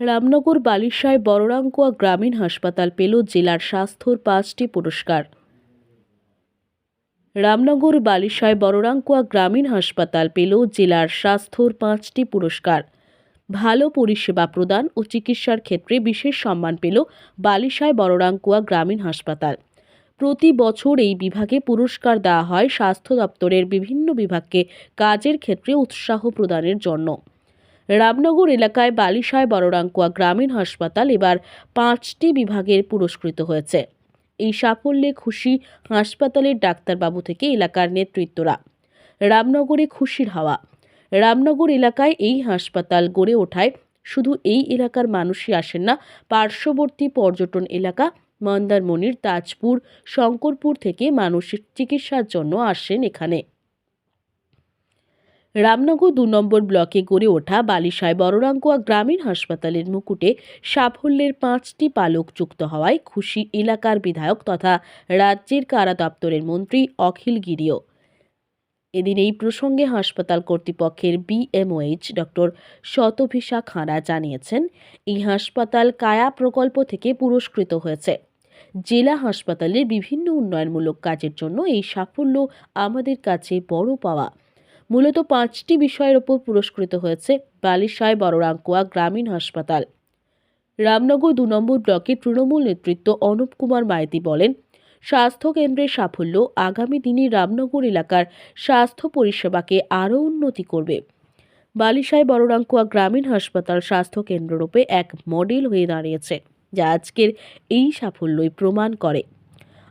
রামনগর, বালিশায় বড়রাঙ্কুয়া গ্রামীণ হাসপাতাল পেল জেলার স্বাস্থ্যর পাঁচটি পুরস্কার। রামনগর, বালিশায় বড়রাঙ্কুয়া গ্রামীণ হাসপাতাল পেল জেলার স্বাস্থ্যর পাঁচটি পুরস্কার। ভালো পরিষেবা প্রদান ও চিকিৎসার ক্ষেত্রে বিশেষ সম্মান পেল বালিশায় বড়রাঙ্কুয়া গ্রামীণ হাসপাতাল। প্রতি বছর এই বিভাগে পুরস্কার দেওয়া হয় স্বাস্থ্য দপ্তরের বিভিন্ন বিভাগকে কাজের ক্ষেত্রে উৎসাহ প্রদানের জন্য। রামনগর এলাকায় বালিশায় বড়রাঙ্কুয়া গ্রামীণ হাসপাতাল এবার পাঁচটি বিভাগের পুরস্কৃত হয়েছে। এই সাফল্যে খুশি হাসপাতালের ডাক্তারবাবু থেকে এলাকার নেতৃত্বরা। রামনগরে খুশির হাওয়া। রামনগর এলাকায় এই হাসপাতাল গড়ে ওঠায় শুধু এই এলাকার মানুষই আসেন না, পার্শ্ববর্তী পর্যটন এলাকা মন্দারমণির, তাজপুর, শঙ্করপুর থেকে মানুষের চিকিৎসার জন্য আসেন এখানে। রামনগর দু নম্বর ব্লকে গড়ে ওঠা বালিশায় বড়রাঙ্কুয়া গ্রামীণ হাসপাতালের মুকুটে সাফল্যের পাঁচটি পালক যুক্ত হওয়ায় খুশি এলাকার বিধায়ক তথা রাজ্যের কারা দপ্তরের মন্ত্রী অখিল গিরিও। এদিন এই প্রসঙ্গে হাসপাতাল কর্তৃপক্ষের বিএমওএইচ ডক্টর শতভিষা খাঁড়া জানিয়েছেন, এই হাসপাতাল কায়া প্রকল্প থেকে পুরস্কৃত হয়েছে। জেলা হাসপাতালের বিভিন্ন উন্নয়নমূলক কাজের জন্য এই সাফল্য আমাদের কাছে বড় পাওয়া। মূলত পাঁচটি বিষয়ের ওপর পুরস্কৃত হয়েছে বালিশায় বড়রাঙ্কুয়া গ্রামীণ হাসপাতাল। রামনগর দু নম্বর ব্লকের তৃণমূল নেতৃত্ব অনুপ কুমার মাইতি বলেন, স্বাস্থ্য কেন্দ্রের সাফল্য আগামী দিনে রামনগর এলাকার স্বাস্থ্য পরিষেবাকে আরও উন্নতি করবে। বালিশায় বড়রাঙ্কুয়া গ্রামীণ হাসপাতাল স্বাস্থ্য কেন্দ্ররূপে এক মডেল হয়ে দাঁড়িয়েছে, যা আজকের এই সাফল্যই প্রমাণ করে।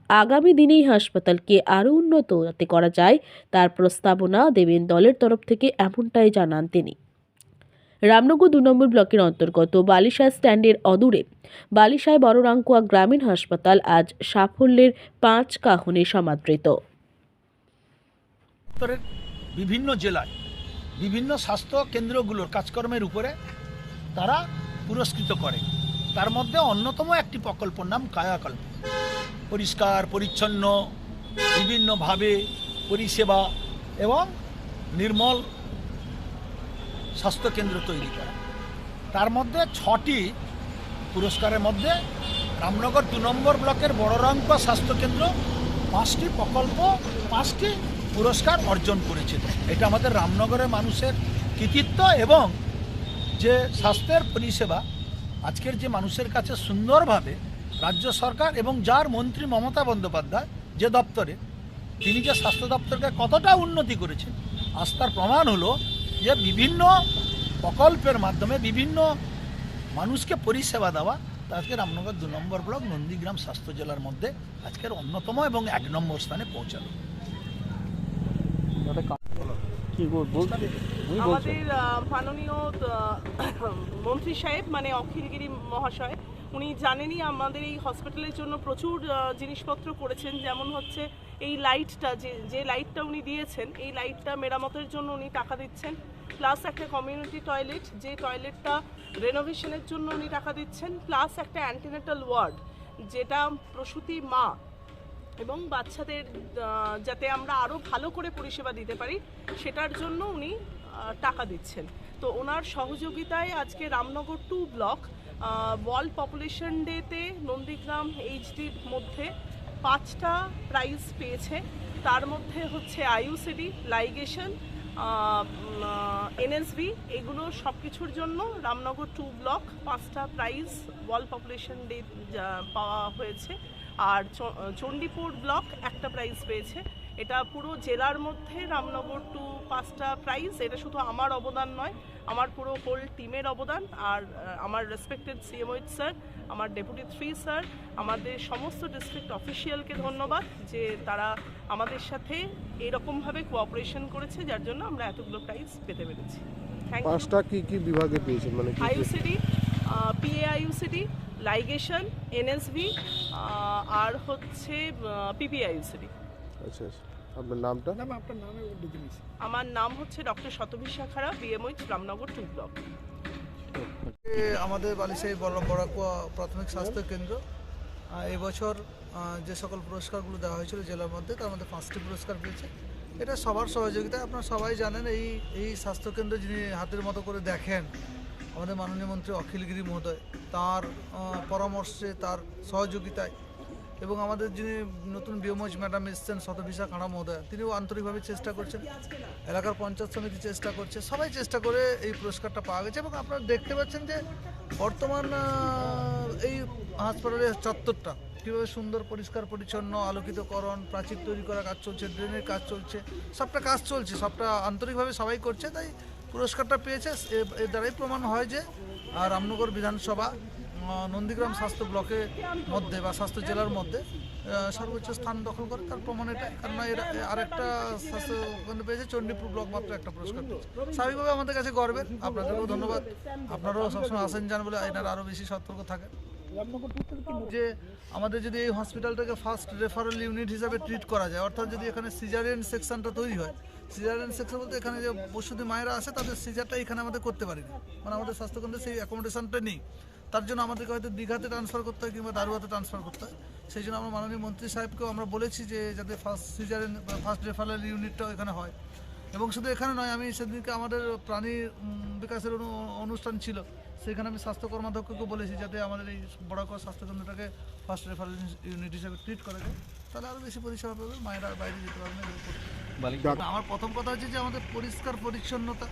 আগামী দিনেই হাসপাতালকে আরও উন্নত যাতে করা যায়, তার প্রস্তাবনা দেবেন দলের তরফ থেকে এমনটাই জানান তিনি। রামনগর দু নম্বর ব্লকের অন্তর্গত বালিশা স্ট্যান্ডের অদূরে বালিশায় বড়রাঙ্কুয়া গ্রামীণ হাসপাতাল আজ সাফল্যের পাঁচ কাহনে সমাদৃত। বিভিন্ন জেলায় বিভিন্ন স্বাস্থ্য কেন্দ্রগুলোর কাজকর্মের উপরে তারা পুরস্কৃত করে। তার মধ্যে অন্যতম একটি প্রকল্পর নাম কায়াকল্প। পরিষ্কার, পরিচ্ছন্ন, বিভিন্নভাবে পরিষেবা এবং নির্মল স্বাস্থ্যকেন্দ্র তৈরি করা। তার মধ্যে ছটি পুরস্কারের মধ্যে রামনগর দু নম্বর ব্লকের বড়রাঙ্ক স্বাস্থ্যকেন্দ্র পাঁচটি প্রকল্প, পাঁচটি পুরস্কার অর্জন করেছে। এটা আমাদের রামনগরের মানুষের কৃতিত্ব এবং যে স্বাস্থ্যের পরিষেবা, আজকের যে মানুষের কাছে সুন্দরভাবে রাজ্য সরকার এবং যার মন্ত্রী মমতা বন্দ্যোপাধ্যায় যে দপ্তরে তিনি যে স্বাস্থ্য দপ্তরকে কতটা উন্নতি করেছেন আস্থার প্রমাণ হলো যে বিভিন্ন প্রকল্পের মাধ্যমে বিভিন্ন মানুষকে পরিষেবা দেওয়া আজকে রামনগর দু নম্বর ব্লক নন্দীগ্রাম স্বাস্থ্য জেলার মধ্যে আজকের অন্যতম এবং এক নম্বর স্থানে পৌঁছালো। আমাদের মাননীয় মন্ত্রী সাহেব মানে অখিলগিরি মহাশয় উনি জানেনই আমাদের এই হসপিটালের জন্য প্রচুর জিনিসপত্র করেছেন। যেমন হচ্ছে এই লাইটটা যে যে লাইটটা উনি দিয়েছেন, এই লাইটটা মেরামতের জন্য উনি টাকা দিচ্ছেন। প্লাস একটা কমিউনিটি টয়লেট যে টয়লেটটা রেনোভেশনের জন্য উনি টাকা দিচ্ছেন। প্লাস একটা অ্যান্টিনেটাল ওয়ার্ড যেটা প্রসূতি মা এবং বাচ্চাদের যাতে আমরা আরও ভালো করে পরিষেবা দিতে পারি, সেটার জন্য উনি টাকা দিচ্ছেন। তো ওনার সহযোগিতায় আজকে Ramnagar two block world population ডেতে নন্দীগ্রাম এইচডির মধ্যে পাঁচটা প্রাইজ পেয়েছে। তার মধ্যে হচ্ছে আইউসিডি লাইগেশন এনএসবি এগুলো সব কিছুর জন্য রামনগর টু ব্লক পাঁচটা প্রাইজ ওয়ার্ল্ড পপুলেশন ডে পাওয়া হয়েছে। আর চণ্ডীপুর ব্লক একটা প্রাইজ পেয়েছে। এটা পুরো জেলার মধ্যে রামনগর টু পাঁচটা প্রাইজ এটা শুধু আমার অবদান নয় আমার পুরো হোল টিমের অবদান আর আমার রেসপেক্টেড সিএমওইচ স্যার আমার ডেপুটি থ্রি স্যার আমাদের সমস্ত ডিস্ট্রিক্ট অফিসিয়ালকে ধন্যবাদ যে তারা আমাদের সাথে এরকমভাবে কোঅপারেশন করেছে যার জন্য আমরা এতগুলো প্রাইজ পেতে পেরেছি। পাঁচটা কি কি বিভাগে পেয়েছেন? মানে কি- আইউসিডি লাইগেশন এনএসবি আর হচ্ছে পিপিআইউসিডি আচ্ছা আচ্ছা। আপনার নামটা? আমার নাম হচ্ছে doctor Shatabhisha Khara BMOH Ramnagar two block. এ আমাদের বালিশাহী বড় বড়াকুয়া প্রাথমিক স্বাস্থ্য কেন্দ্র। এবছর যে সকল পুরস্কারগুলো দেওয়া হয়েছিল জেলার মধ্যে তার মধ্যে পাঁচটি পুরস্কার পেয়েছে। এটা সবার সহযোগিতায় আপনারা সবাই জানেন এই এই স্বাস্থ্যকেন্দ্র যিনি হাতের মতো করে দেখেন আমাদের মাননীয় মন্ত্রী অখিলগিরি মহোদয় তার পরামর্শে তার সহযোগিতায় এবং আমাদের যিনি নতুন বিয়মজ ম্যাডাম এসছেন শতভিসা খাঁড়া মহোদয়, তিনিও আন্তরিকভাবে চেষ্টা করছেন। এলাকার পঞ্চায়েত সমিতি চেষ্টা করছে, সবাই চেষ্টা করে এই পুরস্কারটা পাওয়া গেছে এবং আপনারা দেখতে পাচ্ছেন যে বর্তমান এই হাসপাতালের চত্বরটা কীভাবে সুন্দর, পরিষ্কার, পরিচ্ছন্ন, আলোকিতকরণ, প্রাচীর তৈরি করার কাজ চলছে, ড্রেনের কাজ চলছে, সবটা কাজ চলছে, সবটা আন্তরিকভাবে সবাই করছে, তাই পুরস্কারটা পেয়েছে। এর দ্বারাই প্রমাণ হয় যে রামনগর বিধানসভা নন্দীগ্রাম স্বাস্থ্য ব্লকের মধ্যে বা স্বাস্থ্য জেলার মধ্যে সর্বোচ্চ স্থান দখল করে। তার প্রমাণ এটা, কারণ এর আরেকটা স্বাস্থ্য পেয়েছে, চণ্ডীপুর ব্লক মাত্র একটা পুরস্কার পেয়েছে। স্বাভাবিকভাবে আমাদের কাছে গর্বের, আপনাদেরকেও ধন্যবাদ। আপনারাও সবসময় আসেন, যান বলে এনারা আরও বেশি সতর্ক থাকেন। যে আমাদের যদি এই হসপিটালটাকে ফার্স্ট রেফারেল ইউনিট হিসাবে ট্রিট করা যায়, অর্থাৎ যদি এখানে সিজারিয়ান সেকশনটা তৈরি হয়, সিজারিয়ান সেকশন বলতে এখানে যে প্রসূতি মায়েরা আসে তাদের সিজারটা এখানে আমাদের করতে পারি না মানে আমাদের স্বাস্থ্যকেন্দ্রে সেই অ্যাকোমোডেশনটা নেই। তার জন্য আমাদেরকে হয়তো দীঘাতে ট্রান্সফার করতে হয় কিংবা দারুয়াতে ট্রান্সফার করতে হয়। সেই জন্য আমরা মাননীয় মন্ত্রী সাহেবকেও আমরা বলেছি যে যাতে ফার্স্ট সিজারিয়ান ফার্স্ট রেফারেল ইউনিটটাও এখানে হয়। এবং শুধু এখানে নয় আমি সেদিনকে আমাদের প্রাণী বিকাশের অনু- অনুষ্ঠান ছিল সেখানে আমি স্বাস্থ্য কর্মাধ্যক্ষকে বলেছি যাতে আমাদের এই বড়াকর স্বাস্থ্যকেন্দ্রটাকে ফার্স্ট রেফারেল ইউনিট হিসেবে ট্রিট করা যায়। তাহলে আরও বেশি পরিষেবা পাবে মায়েরা বাইরে যেতে পারবে না আমার প্রথম কথা হচ্ছে যে আমাদের পরিষ্কার পরিচ্ছন্নতা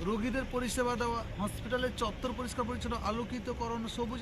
রোগীদের পরিষেবা দেওয়া হসপিটালের চত্বর পরিষ্কার পরিচ্ছন্ন আলোকিতকরণ সবুজ